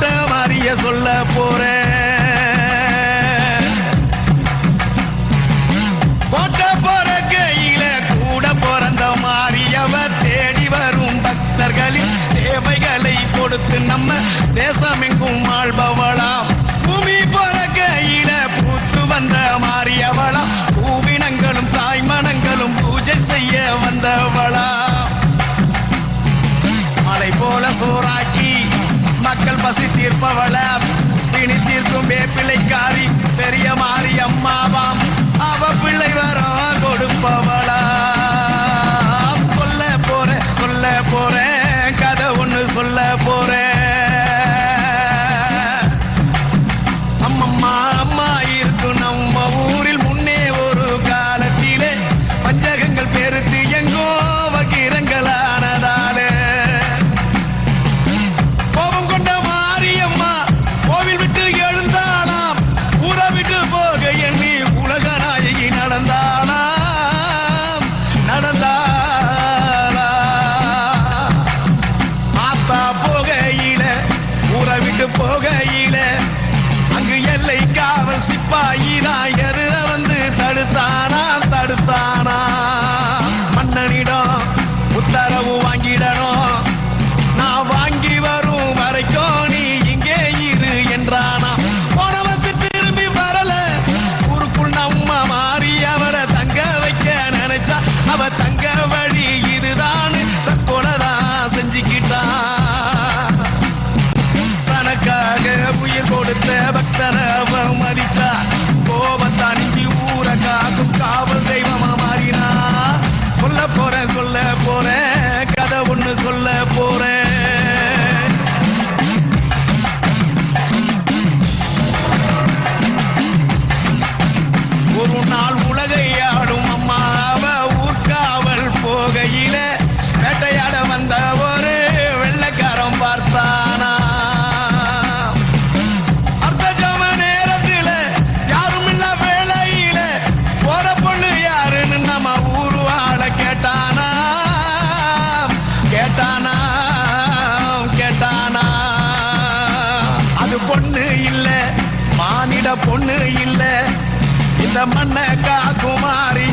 மாட்ட மாறிய சொல்ல போற பசி தீர்ப்பவள பிணி தீர்க்கும் வேப்பிள்ளைக்காரி பெரிய மாறி அம்மாவாம் அவ பிள்ளை வர கொடுப்பவளா சொல்ல போற சொல்ல போற கதை ஒண்ணு சொல்ல போற. அம்மம்மா அம்மா போகையில அங்கு எல்லை காவல் சிப்பாயினா எதிர வந்து தடுத்தானா? தடுத்தான். நாள் உலகை ஆடும் அம்மாவ ஊர்காவல் போகையில வேட்டையாட வந்த ஒரு வெள்ளக்காரம் பார்த்தானா? அர்த்த ஜாம நேரத்தில யாரும் இல்ல வேலையில போற பொண்ணு யாருன்னு நம்ம ஊர் ஆள கேட்டானா? கேட்டானா? கேட்டானா? அது பொண்ணு இல்ல மானிட பொண்ணு இல்ல இந்த மண்ண காக்குமாரி